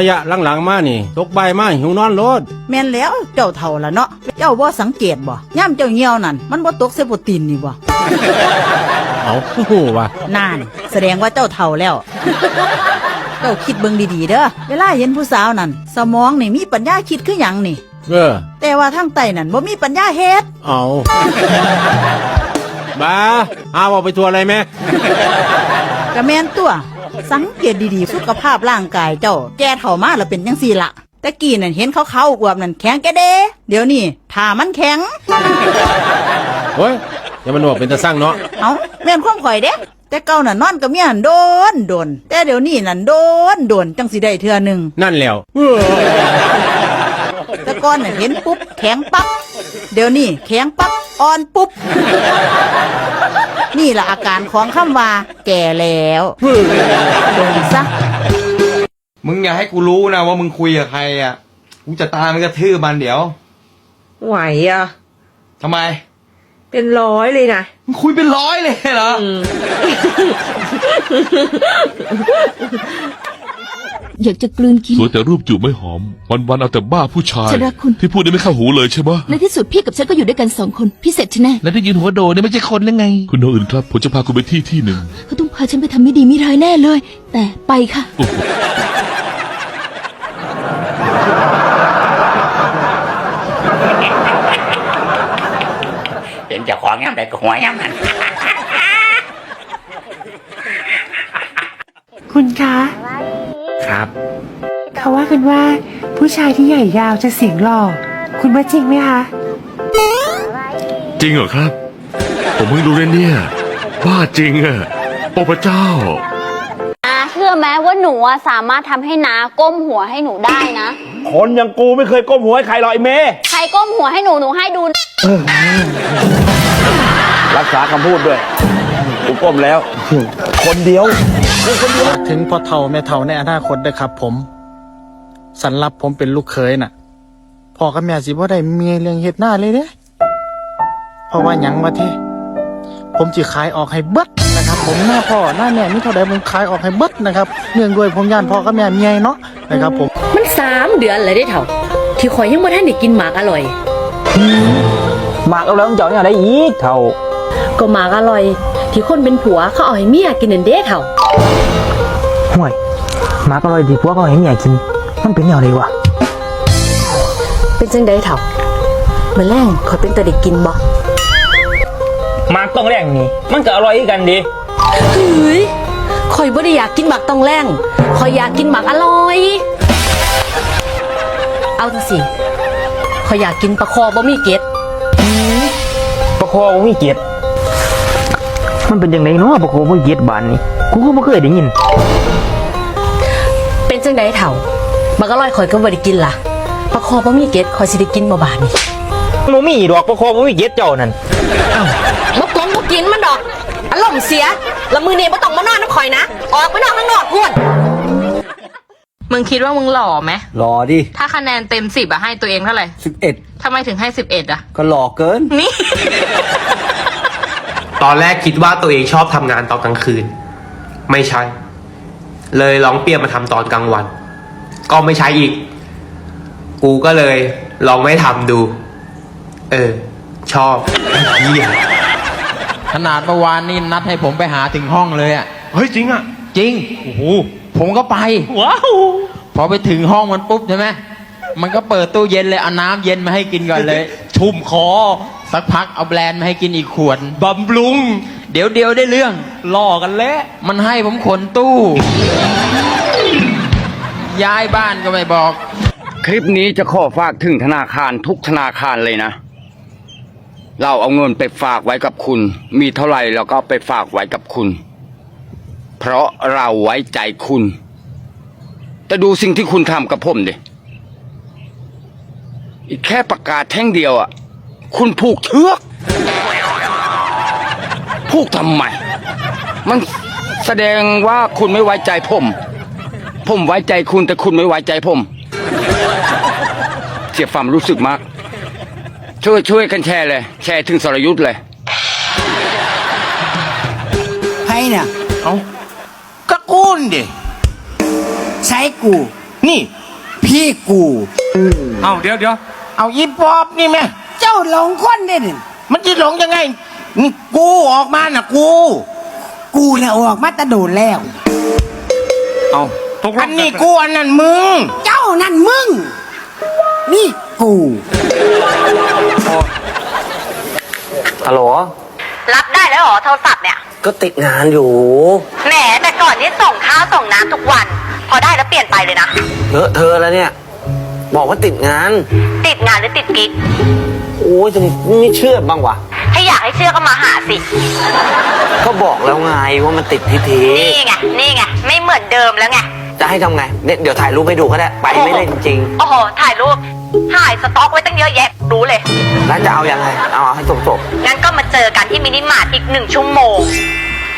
ระยะหลังๆมานี่ ตกใบายมาหิวนอนโลดแม่นแล้วเจ้าเท่าละเนาะเจ้าบ่สังเกตบ่ย่ามเจ้าเหี่ยวนั่นมันบ่ตกเซโปรตีนนี่บ่เอาหูว่ะนั่นแสดงว่าเจ้าเท่าแล้ว เจ้าคิดเบิ่งดีๆเด้อเวลาเห็นผู้สาวนั่นสมองนี่มีปัญญาคิดคือหยังนี่ เออแต่ว่าทางไตนั่นบ่มีปัญญาเฮ็ดเอาบ้าอาว่าไปทัวอะไรแม่ ก็แม่นตัว สังเกตดีๆ สุขภาพร่างกายเจ้า แก่เฒ่ามาแล้วเป็นจังซี่ละแต่กี้นั่นเห็นเขาเขาๆอวบนั่นแข็งแกเด้เดี๋ยวนี้ถ้ามันแข็ง โอ้ยอย่ามันบอกเป็นตาสร้างเนาะเอาแม่นความข่อยเด้แต่เก่าน่ะนอนกับเมียนั่นโดนโดน แต่เดี๋ยวนี้นั่นโดนโดนจังสิได้เทื่อหนึงนั่นแล้ว แต่ก่อนน่ะเห็นปุ๊บแข็งปั๊บ เดี๋ยวนี้แข็งปั๊บอ่อนปุ๊บ นี่ละอาการของคำว่า แก่แล้วโดนซะ มึงอย่าให้กูรู้นะว่ามึงคุยกับใครอะ กูจะตามมันกระทืบมันเดี๋ยวไหวอะ ทำไม เป็นร้อยเลยนะ มึงคุยเป็นร้อยเลยเหรอ อยากจะกลืนกิน สวยแต่รูปจูบไม่หอม วันๆเอาแต่บ้าผู้ชาย ฉันรักคุณ ที่พูดได้ไม่เข้าหูเลยใช่ไหมในที่สุดพี่กับฉันก็อยู่ด้วยกันสองคนพี่เสร็จฉันแน่แล้วที่ยืนหัวโดเนี่ยไม่ใช่คนหรือไง คุณน้องอื่นครับ ผมจะพาคุณไปที่ที่หนึ่งเขาต้องพาฉันไปทำไม่ดีไม่ร้ายแน่เลย แต่ไปค่ะ โอ้โหเห็นเจะของย่ำใดก็หัวย่ำนั้นคุณคะ ครับ เขาว่ากันว่าผู้ชายที่ใหญ่ยาวจะเสียงหล่อ คุณว่าจริงไหมคะ จริงเหรอครับ ผมเพิ่งรู้เลยเนี่ยบ้าจริงอะโอ้พระเจ้า อาเชื่อไหมว่าหนูอะสามารถทำให้น้าก้มหัวให้หนูได้นะ คนอย่างกูไม่เคยก้มหัวให้ใครหรอกไอ้เมใครก้มหัวให้หนูหนูให้ดู รักษาคำพูดด้วย กูก้มแล้ว คนเดียว ถึงพ่อเฒ่าแม่เฒ่าในอนาคตเด้อครับ ผมสันรับผมเป็นลูกเขยน่ะพ่อกับแม่สิบ่ได้เมียเรื่องเฮ็ดหน้าเลยเด้เพราะว่าหยังมาที่ผมจิขายออกให้เบิดนะครับ ผมหน้าพ่อหน้าแม่มีเท่าใดผมขายออกให้เบิดนะครับเนื่องด้วยผมย่านพ่อกับแม่เมียเนาะนะครับ ผมมันสามเดือนเลยได้เถ่า ที่ข่อยยังไม่ทันได้กินหมากอร่อย หมากเอาแล้วเจ้าเนี่ยได้อีกเท่า ก็หมากอร่อย ที่คนเป็นผัวเขาเอาให้เมียกินนั่นเด้เถ่าห่วยหมากอร่อยดีพวกเขาให้เมียกิน มันเป็นแนวไรวะเป็นจังไดเถ่าเมื่อแรงข่อยเป็นตะได้กินบ่หมากต้องแรงนี่ มันก็อร่อยกันดีเฮ้ยข่อยบ่ได้อยากกินหมากต้องแรงข่อยอยากกินหมากอร่อย เอาจังสิข่อยอยากกินปลาคอบ่มีเกล็ดประคอบ่มีเกียรติ มันเป็นยังไงเนาะประคอบ่มีเกียรติบานนี่กูก็บ่เคยได้ยิน เป็นจังไดเถ่าหมากอร่อยข่อยก็บ่ได้กินล่ะปลาคอบ่มีเกล็ดข่อยสิได้กินบ่บาดนี่บ่มีดอกประคอบ่มีเกียรติเจ้านั่นบ่กงบ่กินมันดอกอารมณ์เสียแล้วมือนี้บ่ต้องมานอนน้ำข่อยนะ ออกไปนอนข้างนอกพุ่นมึงคิดว่ามึงหล่อไหมหล่อดิ ถ้าคะแนนเต็มสิบอะให้ตัวเองเท่าไหร่11ทำไมถึงให้สิบเอ็ดอะก็หล่อเกิน นี่ ตอนแรกคิดว่าตัวเองชอบทำงานตอนกลางคืน ไม่ใช่ เลยลองเปลี่ยนมาทำตอนกลางวัน ก็ไม่ใช่อีก กูก็เลยลองไม่ทำดู เออ ชอบเหี้ยขนาดเมื่อวานนี่นัดให้ผมไปหาถึงห้องเลยอะเฮ้ยจริงอะจริง โอ้โหผมก็ไป ว้าวพอไปถึงห้องมันปุ๊บใช่ไหมมันก็เปิดตู้เย็นเลยเอาน้ำเย็นมาให้กินก่อนเลย ชุ่มคอ สักพักเอาแบรนด์มาให้กินอีกขวด บำรุง เดี๋ยวเดียวได้เรื่องล่อกันแล้ว มันให้ผมขนตู้ ย้ายบ้านก็ไม่บอก คลิปนี้จะขอฝากถึงธนาคารทุกธนาคารเลยนะ เราเอาเงินไปฝากไว้กับคุณ มีเท่าไหร่เราก็ไปฝากไว้กับคุณ เพราะเราไว้ใจคุณ แต่ดูสิ่งที่คุณทำกับผมดิอีกแค่ประกาศแท่งเดียวอะ คุณผูกเชือก ผูกทำไม มันแสดงว่าคุณไม่ไว้ใจผม ผมไว้ใจคุณแต่คุณไม่ไว้ใจผม เสียความรู้สึกมาก ช่วยช่วยกันแชร์เลย แชร์ถึงสรยุทธ์เลยไผเนี่ยเอาก็กูนดิใช้กูกนี่ พี่กู เอาเดี๋ยวเดี๋ยวเอาอีปอบนี่แม่ เจ้าหลงคนเด่นมันจะหลงยังไงนี่กูออกมาน่ะ กู กูน่ะออกมาแตะโดนแล้ว เอาตกลอังนนี้กูอันนั้นมึง เจ้านั่นมึง นี่กูฮัลโหลรับได้แล้วเหรอโทรศัพท์เนี่ย ก็ติดงานอยู่ แหมแต่ก่อนนี้ส่งข้าวส่งน้ำทุกวัน พอได้แล้วเปลี่ยนไปเลยนะ เลอะเธอแล้วเนี่ย บอกว่าติดงาน ติดงานหรือติดกิ๊ก โอ้ยจะไม่เชื่อบ้างวะ ถ้าอยากให้เชื่อก็มาหาสิ ก็บอกแล้วไงว่ามันติดพิธีนี่ไง นี่ไง ไม่เหมือนเดิมแล้วไง จะให้ทำไงเนี่ยเดี๋ยวถ่ายรูปให้ดูก็ได้ ไปไม่เล่นจริงโอ้โห ถ่ายรูป ถ่ายสต็อกไว้ตั้งเยอะแยะ รู้เลยแล้วจะเอายังไง เอาให้จบจบงั้นก็มาเจอกันที่มินิมาร์ทอีกหนึ่งชั่วโมง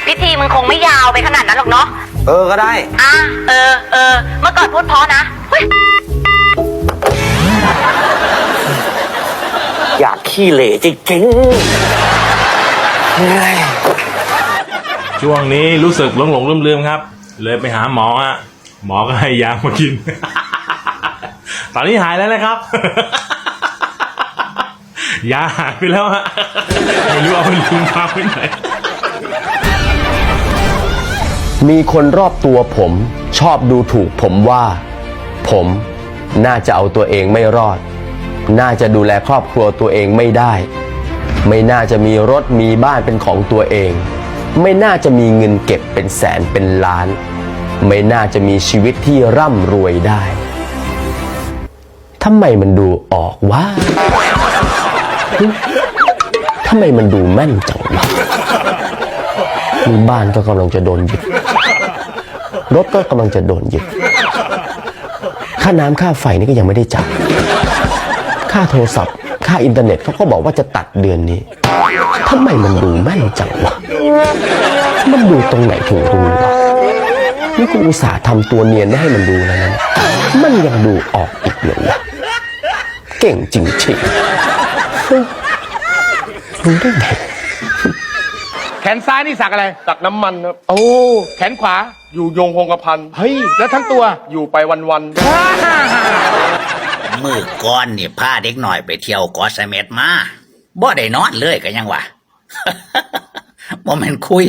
พิธีมึงคงไม่ยาวไปขนาดนั้นหรอกเนาะ ๆเออก็ได้ อะเออ เออ เมื่อก่อนพูดเพราะนะเฮ้ย อยากขี้เหร่จริงๆเฮ้ยช่วงนี้รู้สึกหลงหลงลืมลืมๆครับ เลยไปหาหมอฮะหมอก็ให้ยามากิน ตอนนี้หายแล้วนะครับ ยาหายไปแล้วฮะไม่รู้เอาไปลืมมาไว้ไหนมีคนรอบตัวผมชอบดูถูกผมว่า ผม น่าจะเอาตัวเองไม่รอด น่าจะดูแลครอบครัวตัวเองไม่ได้ ไม่น่าจะมีรถมีบ้านเป็นของตัวเอง ไม่น่าจะมีเงินเก็บเป็นแสนเป็นล้าน ไม่น่าจะมีชีวิตที่ร่ำรวยได้ทำไมมันดูออกว่าทำไมมันดูแม่นจังวะมีบ้านก็กำลังจะโดนยึดรถก็กำลังจะโดนยึด ค่าน้ำค่าไฟนี่ก็ยังไม่ได้จ่ายค่าโทรศัพท์ ค่าอินเทอร์เน็ตเขาก็บอกว่าจะตัดเดือนนี้ทำไมมันดูแม่นจังวะมันดูตรงไหนถึงรู้วะนี่กูอุตส่าห์ทำตัวเนียนไม่ให้มันดูแล้วนะมันยัง do ออกอีกเหรอวะเก่งจริงๆเฮ้ยรู้ได้ไงแขนซ้ายนี่สักอะไร สักน้ำมันครับ โอ้ แขนขวา อยู่ยงคงกระพันเฮ้ย แล้วทั้งตัว อยู่ไปวันๆมือก้อนนี่พาเด็กหน่อยไปเที่ยวเกาะเสม็ดมาบ่ได้นอนเลยก็ยังวะ บ่แม่นคุย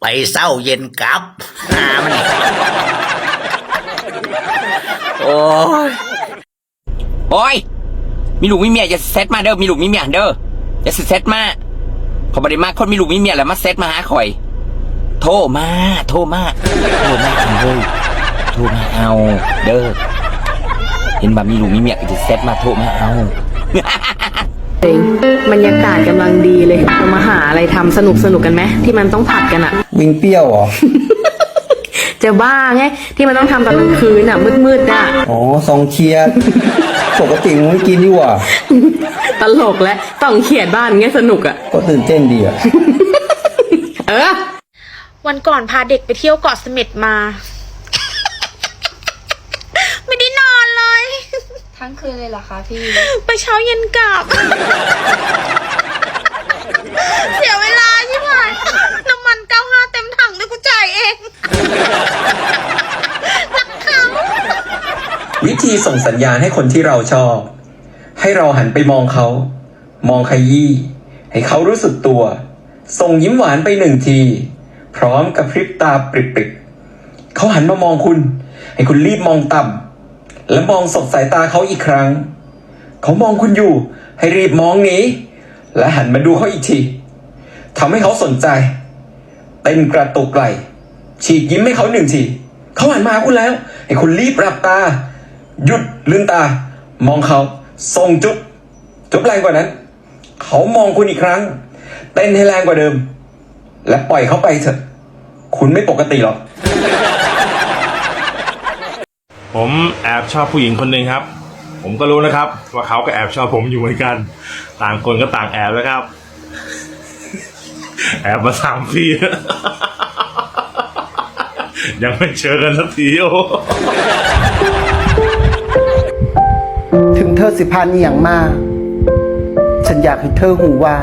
ไปเศร้าเย็นกลับหามันนี่โอ้ย โอ้ย มีลูกมีเมียอย่าเซตมาเด้อ มีลูกมีเมียเด้ออย่าสิเซตมาขอบริมาคนมีลูกมีเมียแล้วมาเซตมาหาข่อย โทรมา โทรมา โทรมาเอาเลยโทรมาเอา เด้อ เห็นว่ามีลูกมีเมียก็จะเซตมาโทรมาเอาบรรยากาศกำลังดีเลยเรามาหาอะไรทำสนุกสนุกกันไหมที่มันต้องผัดกันอะ วิ่งเปรี้ยวเหรอ จะบ้าไงที่มันต้องทำตอนกลางคืนอะมืดๆอะอ๋อซองเชียร์ปกติมึงไม่กินดีกว่าตลกและต้องเขียนบ้านเงี้ยสนุกอะก็ตื่นเต้นดีอะ เออ วันก่อนพาเด็กไปเที่ยวเกาะเสม็ดมา ไม่ได้นอนเลย ทั้งคืนเลยเหรอคะพี่ ไปเช้าเย็นกลับ เสียเวลาใช่ไหมน้ำมัน95เต็มถังด้วยกูจ่ายเองรักเขาวิธีส่งสัญญาณให้คนที่เราชอบ ให้เราหันไปมองเขา มองขยี้ให้เขารู้สึกตัว ส่งยิ้มหวานไปหนึ่งที พร้อมกับพริบตาปริบๆเขาหันมามองคุณ ให้คุณรีบมองต่ำและมองสบสายตาเขาอีกครั้ง เขามองคุณอยู่ ให้รีบมองหนีและหันมาดูเขาอีกทีทำให้เขาสนใจ เต้นกระตุกไหลฉีกยิ้มให้เขาหนึ่งทีเขาหันมาคุณแล้ว ให้คุณรีบหลับตา หยุดลืมตา มองเขาส่งจุ๊บจุ๊บแรงกว่านั้น เขามองคุณอีกครั้ง เต้นให้แรงกว่าเดิม และปล่อยเขาไปเถอะ คุณไม่ปกติหรอก ผมแอบชอบผู้หญิงคนหนึ่งครับ ผมก็รู้นะครับ ว่าเขาก็แอบชอบผมอยู่เหมือนกัน ต่างคนก็ต่างแอบนะครับ แอบมาสามปียังไม่เจอกันสักทีโอ้ถึงเธอสิพานอหย่างมาฉันอยากให้เธอหูว่า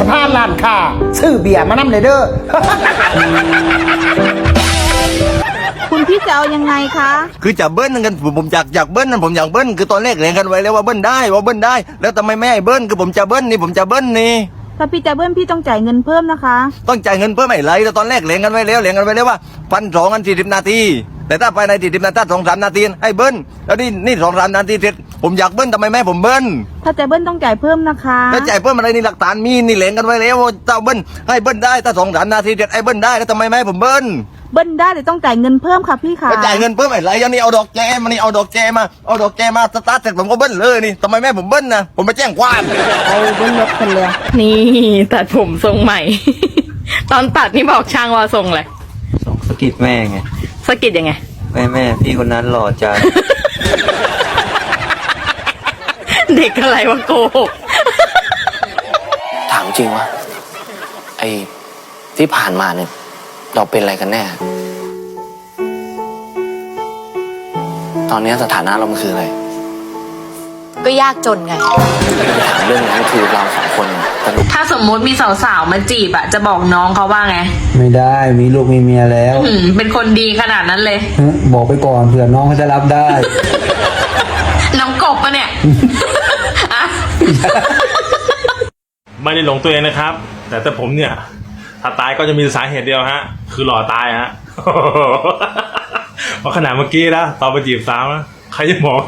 สะพานลานค่าซื้อเบียร์มานำเลยเด้อ คุณพี่จะเอายังไงคะ คือจะเบิ้ลกันผมผมอยากอยากเบิ้ลนั่นผมอยากเบิ้ลคือตอนแรกเลี้ยงกันไว้แล้วว่าเบิ้ลได้ว่าเบิ้ลได้ แล้วทำไมไม่ให้เบิ้ลคือผมจะเบิ้ลนี่ผมจะเบิ้ลนี่ ถ้าพี่จะเบิ้ลพี่ต้องจ่ายเงินเพิ่มนะคะ ต้องจ่ายเงินเพิ่มไม่ไรแต่ตอนแรกเลี้ยงกันไว้แล้วเลี้ยงกันไว้แล้วว่าพันสองกันสี่สิบนาที แต่ถ้าภายในสี่สิบนาทีสองสามนาทีให้เบิ้ลแล้วนี่นี่สองสามนาทีเสร็จผมอยากเบิ้ลทำไมไม่ให้ผมเบิ้ลถ้าจะเบิ้ลต้องจ่ายเพิ่มนะคะแล้วจ่ายเพิ่มอะไรนี่หลักฐานมีนี่เลี้ยงกันไว้แล้วว่าเจ้าเบิ้ลให้เบิ้ลได้ถ้าสองสามนาทีเสร็จให้เบิ้ลได้แล้วทำไมไม่ให้ผมเบิ้ลเบิ้ลได้แต่ต้องจ่ายเงินเพิ่มค่ะพี่ค่ะก็จ่ายเงินเพิ่มอะไรอันนี้เอาดอกแจมานี่เอาดอกแจมาเอาดอกแจมาสตาร์ทเสร็จผมก็เบิ้ลเลยนี่ทำไมแม่ให้ผมเบิ้ลนะผมไปแจ้งความเอาเบิ้ลรถกันเลยนี่ตัดผมทรงใหม่ ตอนตัดนี่บอกช่างว่าทรงอะไรสะกิดแม่ไง สะกิดยังไง แม่แม่พี่คนนั้นหล่อจัง เด็กอะไรวะโกหกถามจริงว่าไอ้ที่ผ่านมาเนี่ย เราเป็นอะไรกันแน่ ตอนนี้สถานะเรามันคืออะไร ก็ยากจนไงถามเรื่องนั้นคือเราสองคนสนุกถ้าสมมุติมีสาวๆมาจีบอะจะบอกน้องเขาว่าไงไม่ได้มีลูกมีเมียแล้วอืมเป็นคนดีขนาดนั้นเลยบอกไปก่อนเผื่อน้องเขาจะรับได้ น้องกบปะเนี่ย อะไม่ได้หลงตัวเองนะครับ แต่แต่ผมเนี่ย ถ้าตายก็จะมีสาเหตุเดียวฮะ คือหล่อตายฮะ เพราะขนาดเมื่อกี้นะตอนไปจีบสาวนะใครจะบอก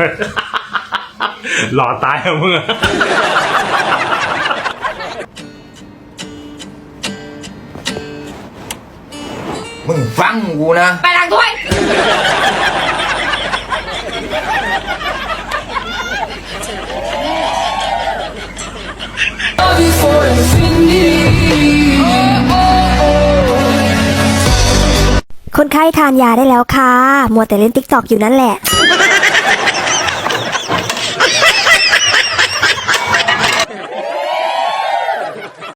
หล่อตายอะมึงอะมึงฟังกูนะ ไปล้างถ้วย คนไข้ทานยาได้แล้วค่ะ มัวแต่เล่นติ๊กตอกอยู่นั่นแหละ